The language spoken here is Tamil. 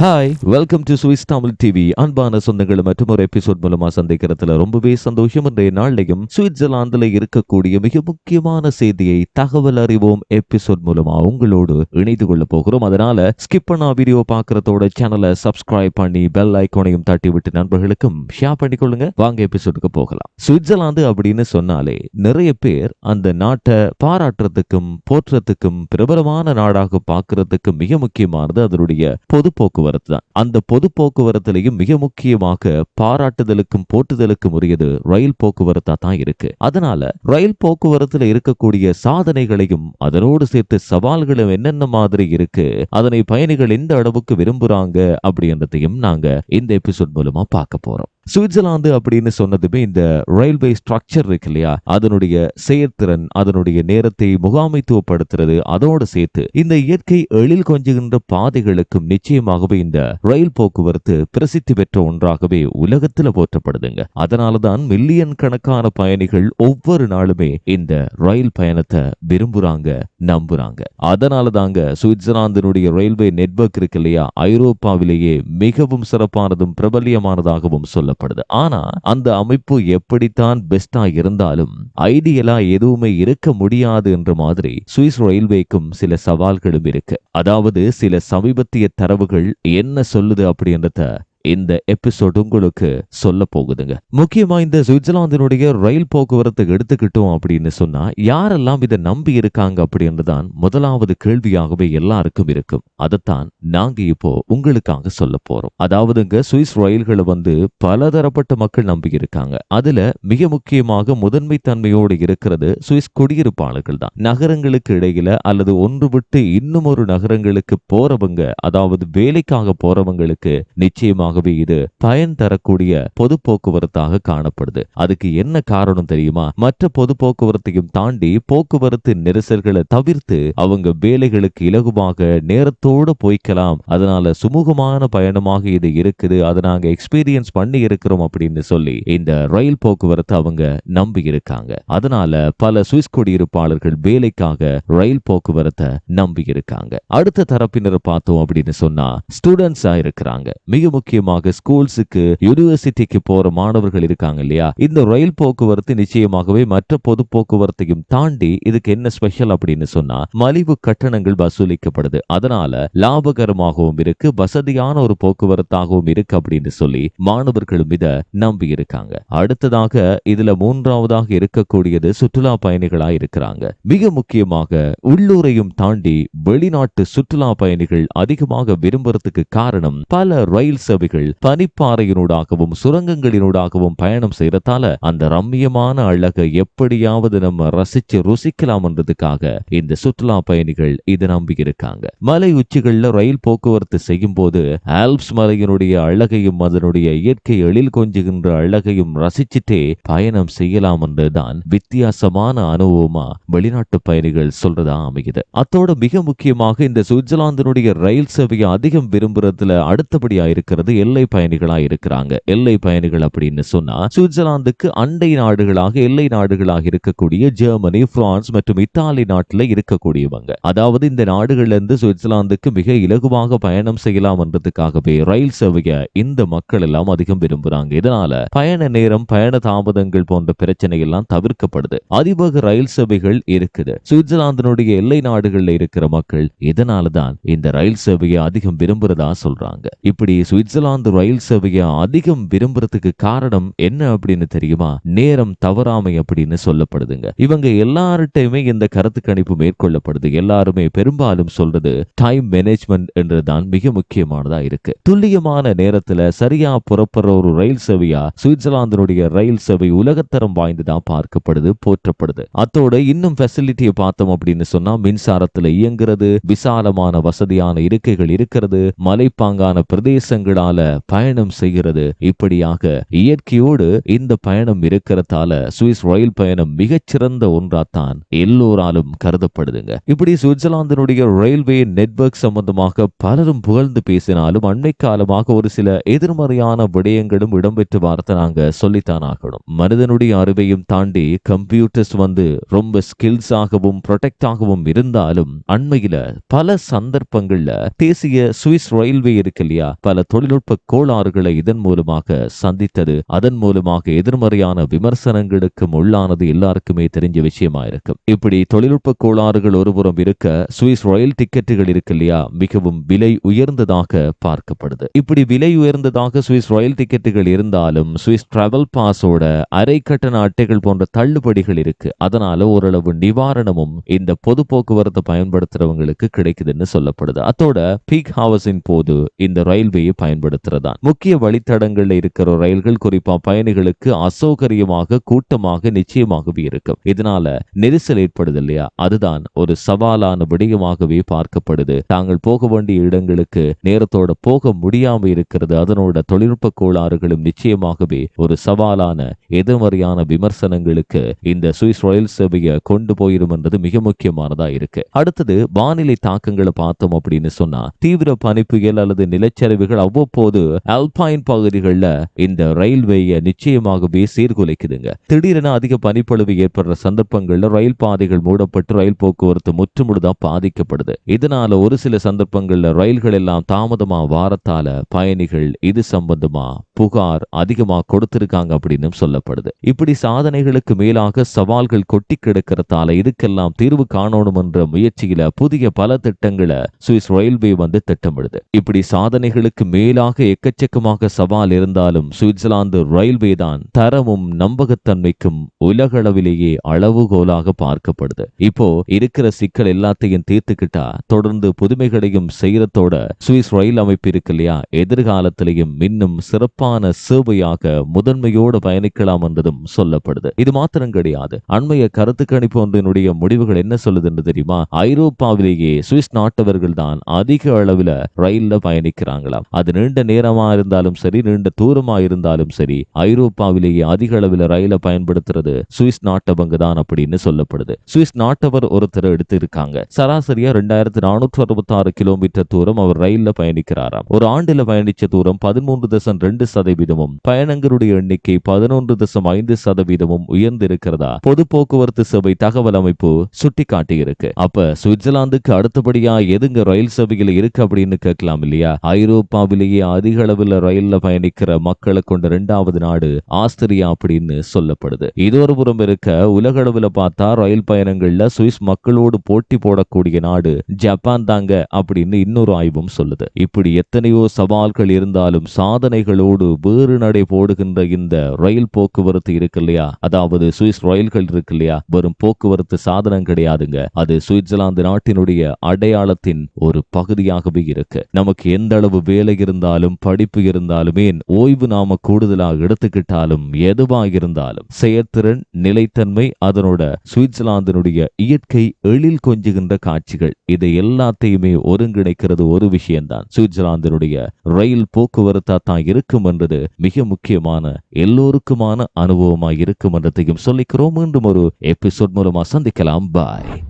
Hi welcome to Swiss Tamil TV அன்பான சொந்தங்களும் மற்றும் ஒரு எபிசோட் மூலமா சந்திக்கிறதுல ரொம்பவே சந்தோஷம். இன்றைய நாளையும் சுவிட்சர்லாந்துல இருக்கக்கூடிய மிக முக்கியமான செய்தியை தகவல் அறிவோம் எபிசோட் மூலமா உங்களோடு இணைந்து கொள்ள போகிறோம். அதனால ஸ்கிப் பண்ணா வீடியோ பாக்குறதோட சேனலை சப்ஸ்கிரைப் பண்ணி பெல் ஐக்கோனையும் தட்டி விட்டு நண்பர்களுக்கும் ஷேர் பண்ணிக்கொள்ளுங்க வாங்க எபிசோடுக்கு போகலாம். சுவிட்சர்லாந்து அப்படின்னு சொன்னாலே நிறைய பேர் அந்த நாட்டை பாராட்டுறதுக்கும் போற்றுறதுக்கும் பிரபலமான நாடாக பாக்குறதுக்கும் மிக முக்கியமானது அதனுடைய பொதுப்போக்கு போக்குவரத்து தான். அந்த பொது போக்குவரத்துலயும் மிக முக்கியமாக பாராட்டுதலுக்கும் போற்றுதலுக்கும் உரியது ரயில் போக்குவரத்தா தான் இருக்கு. அதனால ரயில் போக்குவரத்துல இருக்கக்கூடிய சாதனைகளையும் அதனோடு சேர்த்து சவால்களும் என்னென்ன மாதிரி இருக்கு அதனை பயணிகள் எந்த அளவுக்கு விரும்புறாங்க அப்படின்றதையும் நாங்க இந்த எபிசோட் மூலமா பார்க்க போறோம். சுவிட்சர்லாந்து அப்படின்னு சொன்னதுமே இந்த ரயில்வே ஸ்ட்ரக்சர் இருக்கு இல்லையா? அதனுடைய செயற்திறன் அதனுடைய நேரத்தை முகாமைத்துவப்படுத்துறது அதோடு சேர்த்து இந்த இயற்கை எழில் கொஞ்சுகின்ற பாதைகளுக்கும் நிச்சயமாகவே இந்த ரயில் போக்குவரத்து பிரசித்தி பெற்ற ஒன்றாகவே உலகத்துல போற்றப்படுதுங்க. அதனாலதான் மில்லியன் கணக்கான பயணிகள் ஒவ்வொரு நாளுமே இந்த ரயில் பயணத்தை விரும்புறாங்க நம்புறாங்க. அதனால தாங்க சுவிட்சர்லாந்தினுடைய ரயில்வே நெட்வொர்க் இருக்கு இல்லையா? ஐரோப்பாவிலேயே மிகவும் சிறப்பானதும் பிரபல்யமானதாகவும் சொல்லப்படுது. ஆனா அந்த அமைப்பு எப்படித்தான் பெஸ்டா இருந்தாலும் ஐடியலா எதுவுமே இருக்க முடியாது என்ற மாதிரி சுவிஸ் ரயில்வேக்கும் சில சவால்களும் இருக்கு. அதாவது சில சமீபத்திய தரவுகள் என்ன சொல்லுது அப்படின்றத இந்த எபிசோட் உங்களுக்கு சொல்ல போகுதுங்க. முக்கியமா இந்த சுவிட்சர்லாந்தினுடைய ரயில் போக்குவரத்து எடுத்துக்கிட்டோம் அப்படின்னு சொன்னா யாரெல்லாம் இதை நம்பி இருக்காங்க அப்படின்றதான் முதலாவது கேள்வியாகவே எல்லாருக்கும் இருக்கும். அதைத்தான் நாங்க இப்போ உங்களுக்காக சொல்ல போறோம். அதாவதுங்க சுவிஸ் ரயில்களை வந்து பலதரப்பட்ட மக்கள் நம்பி இருக்காங்க. அதுல மிக முக்கியமாக முதன்மை தன்மையோடு இருக்கிறது சுவிஸ் குடியிருப்பாளர்கள் தான். நகரங்களுக்கு இடையில அல்லது ஒன்று விட்டு இன்னும் ஒரு நகரங்களுக்கு போறவங்க அதாவது வேலைக்காக போறவங்களுக்கு நிச்சயமாக நிச்சயமாகவே இது பயன் தரக்கூடிய பொது போக்குவரத்தாக காணப்படுது. அதுக்கு என்ன காரணம் தெரியுமா? மற்ற பொது போக்குவரத்தையும் தாண்டி போக்குவரத்து நெரிசல்களை தவிர்த்து அவங்க வேலைகளுக்கு இலகுவாக நேரத்தோட போய்க்கலாம். அதனால சுமூகமான பயணமாக இது இருக்குது. அதை நாங்க எக்ஸ்பீரியன்ஸ் பண்ணி இருக்கிறோம் அப்படின்னு சொல்லி இந்த ரயில் போக்குவரத்து அவங்க நம்பி இருக்காங்க. அதனால பல சுவிஸ் குடியிருப்பாளர்கள் வேலைக்காக ரயில் போக்குவரத்தை நம்பி இருக்காங்க. அடுத்த தரப்பினர் பார்த்தோம் அப்படின்னு சொன்னா ஸ்டூடெண்ட்ஸா இருக்கிறாங்க. மிக முக்கிய முக்கியமாக ஸ்கூல்ஸுக்கு யூனிவர்சிட்டிக்கு போற மாணவர்கள் இருக்காங்க இல்லையா? இந்த ரயில் போக்குவரத்து நிச்சயமாகவே மற்ற பொது போக்குவரத்தையும் தாண்டி இதுக்கு என்ன ஸ்பெஷல் அப்படின்னு சொன்னா மலிவு கட்டணங்கள் வசூலிக்கப்படுது. அதனால லாபகரமாகவும் இருக்கு வசதியான ஒரு போக்குவரத்தாகவும் இருக்கு அப்படின்னு சொல்லி மாணவர்களும் இத நம்பி இருக்காங்க. அடுத்ததாக இதுல மூன்றாவதாக இருக்கக்கூடியது சுற்றுலா பயணிகளா இருக்கிறாங்க. மிக முக்கியமாக உள்ளூரையும் தாண்டி வெளிநாட்டு சுற்றுலா பயணிகள் அதிகமாக விரும்புறதுக்கு காரணம் பல ரயில் சேவைகள் பனிப்பாறையினூடாகவும் சுரங்கங்களினூடாகவும் பயணம் செய்யறதால அந்த ரம்மியமான அழகை எப்படியாவது நம்ம ரசிச்சு ருசிக்கலாம் என்றதுக்காக இந்த சுற்றுலா பயணிகள் இதை நம்பி இருக்காங்க மலை உச்சிகள்ல ரயில் போக்குவரத்து செய்யும் போது ஆல்ப்ஸ் மலையினுடைய அழகையும் அதனுடைய இயற்கை எழில் கொஞ்சுகின்ற அழகையும் ரசிச்சுட்டே பயணம் செய்யலாம் என்றுதான் வித்தியாசமான அனுபவமா வெளிநாட்டு பயணிகள் சொல்றதா அமையுது. அத்தோட மிக முக்கியமாக இந்த சுவிட்சர்லாந்தினுடைய ரயில் சேவையை அதிகம் விரும்புறதுல அடுத்தபடியா இருக்கிறது எல்லை பயணிகளா இருக்கிறாங்க. எல்லை பயணிகள் அப்படின்னு சொன்னா சுவிட்சர்லாந்துக்கு அண்டை நாடுகளாக எல்லை நாடுகளாக இருக்கக்கூடிய ஜெர்மனி பிரான்ஸ் மற்றும் இத்தாலி நாட்டில் இருக்கக்கூடியவங்க. அதாவது இந்த நாடுகள்ல இருந்து சுவிட்சர்லாந்துக்கு மிக இலகுவாக பயணம் செய்யலாம் என்றதுக்காகவே ரயில் சேவையை இந்த மக்கள் எல்லாம் அதிகம் விரும்புறாங்க. இதனால பயண நேரம் பயண தாமதங்கள் போன்ற பிரச்சனை எல்லாம் தவிர்க்கப்படுது. அதிபக ரயில் சேவைகள் இருக்குது. சுவிட்சர்லாந்தினுடைய எல்லை நாடுகள்ல இருக்கிற மக்கள் இதனாலதான் இந்த ரயில் சேவையை அதிகம் விரும்புறதா சொல்றாங்க. இப்படி சுவிட்சர்லாந்து ரயில் சேவையை அதிகம் விரும்புறதுக்கு காரணம் என்ன அப்படின்னு தெரியுமா? நேரம் தவறாமை அப்படின்னு சொல்லப்படுதுங்க. இவங்க எல்லார்ட்டையுமே இந்த கருத்து கணிப்பு மேற்கொள்ளப்படுது. எல்லாருமே பெரும்பாலும் சொல்றது டைம் மேனேஜ்மெண்ட் என்றுதான் மிக முக்கியமானதா இருக்கு. துல்லியமான நேரத்துல சரியா புறப்படுற ஒரு ரயில் சேவையா சுவிட்சர்லாந்தினுடைய ரயில் சேவை உலகத்தரம் வாய்ந்ததா பார்க்கப்படுது போற்றப்படுது. அத்தோட இன்னும் ஃபெசிலிட்டியை பார்த்தோம் அப்படின்னு சொன்னா மின்சாரத்துல இயங்குறது விசாலமான வசதியான இருக்கைகள் இருக்கிறது மலைப்பாங்கான பிரதேசங்களால பயணம் செய்கிறது. இப்படியாக இயற்கையோடு இந்த பயணம் இருக்கிறதால சுவிஸ் ரயில் பயணம் மிகச்சிறந்த ஒன்றாத்தான் எல்லோராலும் கருதப்படுதுங்க. இப்படி சுவிட்சர்லாந்தினுடைய ரயில்வே நெட்வொர்க் சம்பந்தமாக பலரும் புகழ்ந்து பேசினாலும் அண்மை காலமாக ஒரு சில எதிர்மறையான விடயங்களும் இடம்பெற்று வார்த்தை நாங்க சொல்லித்தான் ஆகணும். மனிதனுடைய அறிவையும் தாண்டி கம்ப்யூட்டர்ஸ் வந்து ரொம்ப ஸ்கில்ஸ் ஆகவும் ப்ரொடெக்ட் ஆகவும் இருந்தாலும் அண்மையில பல சந்தர்ப்பங்கள்ல தேசிய சுவிஸ் ரயில்வே இருக்கு இல்லையா? பல தொழில்நுட்ப கோளாறுகளை இதன் மூலமாக சந்தித்தது. அதன் மூலமாக எதிர்மறையான விமர்சனங்களுக்கும் உள்ளானது எல்லாருக்குமே தெரிஞ்ச விஷயமா இருக்கும் இப்படி தொழில்நுட்ப கோளாறுகள் ஒருபுறம் இருக்க சுவிஸ் ரயில் டிக்கெட்டுகள் இருக்கு இல்லையா? மிகவும் விலை உயர்ந்ததாக பார்க்கப்படுது. இப்படி விலை உயர்ந்ததாக சுவிஸ் ரயில் டிக்கெட்டுகள் இருந்தாலும் சுவிஸ் டிராவல் பாஸோட அரை கட்டண அட்டைகள் போன்ற தள்ளுபடிகள் இருக்கு. அதனால ஓரளவு நிவாரணமும் இந்த பொது போக்குவரத்து பயன்படுத்துறவங்களுக்கு கிடைக்குதுன்னு சொல்லப்படுது. அதோட பீக் ஹவர்ஸின் போது இந்த ரயில்வேயை பயன்படுத்துறதா முக்கிய வழித்தடங்கள்ல இருக்கிற ரயில்கள் குறிப்பா பயணிகளுக்கு அசௌகரியமாக கூட்டமாக நிச்சயமாகவே இருக்கும். இதனால நெரிசல் ஏற்படுது இல்லையா? அதுதான் ஒரு சவாலான விடயமாகவே பார்க்கப்படுது. தாங்கள் போக வேண்டிய இடங்களுக்கு நேரத்தோட போக முடியாம இருக்கிறது அதனோட தொழில்நுட்ப கோளாறுகளும் நிச்சயமாகவே ஒரு சவாலான எதிர்மறையான விமர்சனங்களுக்கு இந்த சுவிஸ் ரயில் சேவையை கொண்டு போயிடும் என்றது மிக முக்கியமானதா இருக்கு. அடுத்தது வானிலை தாக்கங்களை பார்த்தோம் அப்படின்னு சொன்னா தீவிர பனிப்புயல் அல்லது நிலச்சரிவுகள் அவ்வப்போது அல்பைன் பகுதிகளில் இந்த ரயில்வேயை நிச்சயமாகவே சீர்குலைக்குதுங்க. திடீரென அதிக பனிப்பொழிவு ஏற்படுற சந்தர்ப்பங்கள்ல ரயில் பாதைகள் மூடப்பட்டு ரயில் போக்குவரத்து முற்றுமுழுதான் பாதிக்கப்படுது. இதனால ஒரு சில சந்தர்ப்பங்கள்ல ரயில்கள் எல்லாம் தாமதமா வாரத்தால பயணிகள் இது சம்பந்தமா புகார் அதிகமா கொடுத்திருக்காங்க அப்படின்னு சொல்லப்படுது. இப்படி சாதனைகளுக்கு மேலாக சவால்கள் கொட்டி கிடக்கிறதால இதுக்கெல்லாம் தீர்வு காணணும் என்ற முயற்சியில புதிய பல திட்டங்களை சுவிஸ் ரயில்வே வந்து திட்டமிடுது. இப்படி சாதனைகளுக்கு மேலாக எக்கச்சக்கமாக சவால் இருந்தாலும் சுவிட்சர்லாந்து ரயில்வே தான் தரமும் நம்பகத்தன்மைக்கும் உலகளவிலேயே அளவுகோலாக பார்க்கப்படுது. இப்போ இருக்கிற சிக்கல் எல்லாத்தையும் தீர்த்துக்கிட்டா தொடர்ந்து புதுமைகளையும் செய்யறதோட சுவிஸ் ரயில் அமைப்பு இருக்கு இல்லையா? எதிர்காலத்திலையும் இன்னும் சிறப்பான சேவையாக முதன்மையோடு பயணிக்கலாம் என்றதும் சொல்லப்படுது. இது மாத்திரம் கிடையாது. அண்மைய கருத்து கணிப்பு ஒன்றினுடைய முடிவுகள் என்ன சொல்லுதுன்னு தெரியுமா? ஐரோப்பாவிலேயே சுவிஸ் நாட்டவர்கள் தான் அதிக அளவில் ரயில்ல பயணிக்கிறாங்களாம். அது நீண்ட நீண்ட நேரமா இருந்தாலும் சரி நீண்ட தூரமா இருந்தாலும் சரி ஐரோப்பாவிலேயே அதிக அளவில் ரயிலை பயன்படுத்துறது சுவிஸ் நாட்டவங்க தான் அப்படின்னு சொல்லப்படுது. சுவிஸ் நாட்டவர் ஒருத்தர் எடுத்து இருக்காங்க சராசரியா ரெண்டாயிரத்தி நானூற்று அறுபத்தி ஆறு கிலோமீட்டர் தூரம் அவர் ரயில்ல பயணிக்கிறாராம். ஒரு ஆண்டுல பயணிச்ச தூரம் பதிமூன்று தசம் ரெண்டு சதவீதமும் பயணங்களுடைய எண்ணிக்கை பதினொன்று தசம் ஐந்து சதவீதமும் உயர்ந்திருக்கிறதா? பொது போக்குவரத்து சேவை தகவல் அமைப்பு சுட்டி காட்டியிருக்கு அப்ப சுவிட்சர்லாந்துக்கு அடுத்தபடியா எதுங்க ரயில் சேவைகள் இருக்கு அப்படின்னு கேட்கலாம் இல்லையா? ஐரோப்பாவிலேயே அதிக அளவில் ரயில்ல பயணிக்கிற மக்களை கொண்ட இரண்டாவது நாடு ஆஸ்திரியா அப்படின்னு சொல்லப்படுது. இது ஒரு புறம் இருக்க உலக அளவில் பார்த்தா ரயில் பயணங்கள்ல சுவிஸ் மக்களோடு போட்டி போடக்கூடிய நாடு ஜப்பான் தாங்க அப்படின்னு இன்னொரு ஆய்வும் சொல்லுது. இப்படி எத்தனையோ சவால்கள் இருந்தாலும் சாதனைகளோடு வேறு நடை போடுகின்ற இந்த ரயில் போக்குவரத்து இருக்கு இல்லையா? அதாவது சுவிஸ் ரயில்கள் இருக்கு இல்லையா? வெறும் போக்குவரத்து சாதனம் கிடையாதுங்க. அது சுவிட்சர்லாந்து நாட்டினுடைய அடையாளத்தின் ஒரு பகுதியாகவே இருக்கு. நமக்கு எந்த அளவு வேலை இருந்தாலும் படிப்பு இருந்தாலும் ஏன் ஓய்வு நாம கூடுதலாக எடுத்துக்கிட்டாலும் எதுவா இருந்தாலும் செயற்திறன் நிலைத்தன்மை அதனோட சுவிட்சர்லாந்தினுடைய இயற்கை எழில் கொஞ்சுகின்ற காட்சிகள் இதை எல்லாத்தையுமே ஒருங்கிணைக்கிறது ஒரு விஷயம்தான் சுவிட்சர்லாந்தினுடைய ரயில் போக்குவரத்தா தான் இருக்கும் என்றது மிக முக்கியமான எல்லோருக்குமான அனுபவமா இருக்கும் என்றதையும் சொல்லிக்கிறோம். மீண்டும் ஒரு எபிசோட் மூலமா சந்திக்கலாம். பாய்.